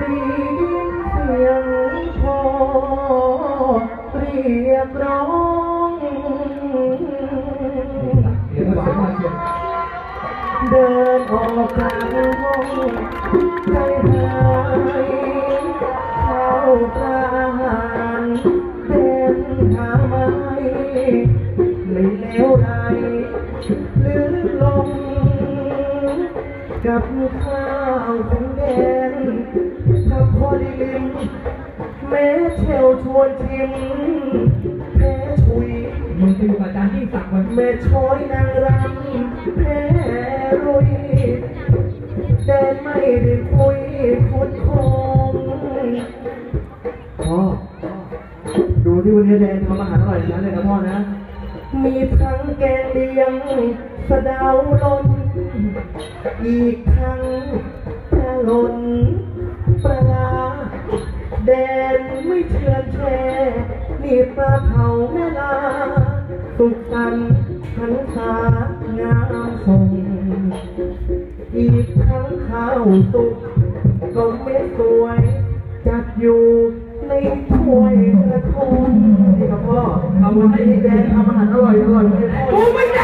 ดีเสียงพอเรียกร้อง เสียงหวานมาเชียร์เดินออกจากห้องใจหายเข้าปลาหารเป็นทาไมไม่เลวไรหรือลง กับข้าวถึงแดง แม้เชลชวนชิมแพ้ชุย มึงไปอยู่กับอาจารย์ยิ่งศักดิ์วันแม่ช้อยนางรำแพ้รุยเดินไม่ได้คุยพุดคงพ่อดูที่วันนี้แดนทำอาหารอร่อยทั้งนั้นเลยนะพ่อนะ มีทั้งแกงเลียง สะเดาลนอีกทั้งปลาหลน ดนไม่เชื่อแช่นี่ปลาเผาแม่ลา สุกสันต์หันษางามทรงอีกทั้งข้าวสุกก็ไม่สวย จัดอยู่ในถ้วยกระทงนี่ครับพ่อทำให้แดนทำอาหารอร่อยอร่อยกูไม่แด